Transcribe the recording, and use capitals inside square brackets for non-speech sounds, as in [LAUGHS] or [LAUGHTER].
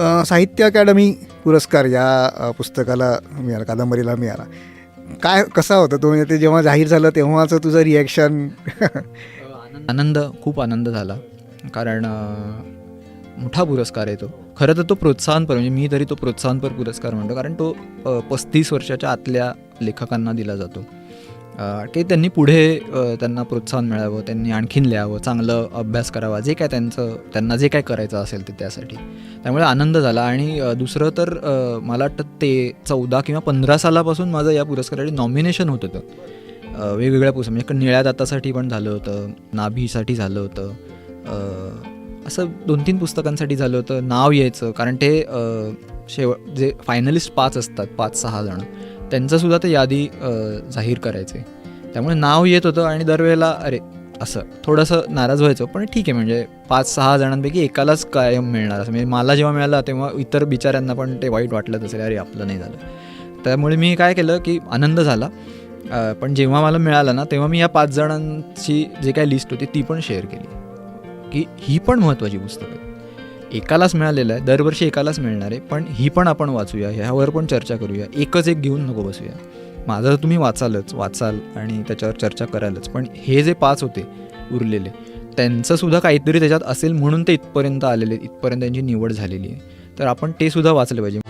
साहित्य अकॅडमी पुरस्कार या पुस्तकाला मिळाला कादंबरीला मिळाला. काय कसा होता तो? म्हणजे ते जेव्हा जाहीर झालं तेव्हाचं तुझं रिॲक्शन [LAUGHS] आनंद खूप आनंद झाला. कारण मोठा पुरस्कार आहे तो. खरं तर तो प्रोत्साहनपर म्हणजे मी तरी तो प्रोत्साहनपर पुरस्कार म्हणतो. कारण तो पस्तीस वर्षाच्या आतल्या लेखकांना दिला जातो. की त्यांनी पुढे त्यांना प्रोत्साहन मिळावं त्यांनी आणखीन लिहावं चांगलं अभ्यास करावा जे काय त्यांचं त्यांना जे काय करायचं असेल ते त्यासाठी. त्यामुळे आनंद झाला आणि दुसरं तर मला वाटतं ते चौदा किंवा पंधरा सालापासून माझं या पुरस्कारासाठी नॉमिनेशन होत होतं. वेगवेगळ्या पुस्तक म्हणजे निळ्या दातासाठी पण झालं होतं नाभीसाठी झालं होतं असं दोन तीन पुस्तकांसाठी झालं होतं नाव यायचं कारण ते शेव जे फायनलिस्ट पाच असतात पाच सहा जण त्यांचंसुद्धा ते यादी जाहीर करायचे. त्यामुळे नाव येत होतं आणि दरवेळेला अरे असं थोडंसं नाराज व्हायचं. पण ठीक आहे म्हणजे पाच सहा जणांपैकी एकालाच कायम मिळणार. असं म्हणजे मला जेव्हा मिळालं तेव्हा इतर बिचाऱ्यांना पण ते वाईट वाटलं असेल अरे आपलं नाही झालं. त्यामुळे मी काय केलं की आनंद झाला. पण जेव्हा मला मिळालं ना तेव्हा मी या पाच जणांची जे काही लिस्ट होती ती पण शेअर केली. की ही पण महत्त्वाची पुस्तकं आहेत. एकालाच मिळालेलं आहे. दरवर्षी एकालाच मिळणार आहे. पण ही पण आपण वाचूया. ह्यावर पण चर्चा करूया. एकच एक घेऊन नको बसूया. माझं तर तुम्ही वाचालच. वाचाल आणि त्याच्यावर चर्चा करालच. पण हे जे पाच होते उरलेले त्यांचंसुद्धा काहीतरी त्याच्यात असेल म्हणून ते इथपर्यंत आलेले इथपर्यंत त्यांची निवड झालेली आहे. तर आपण ते सुद्धा वाचलं पाहिजे.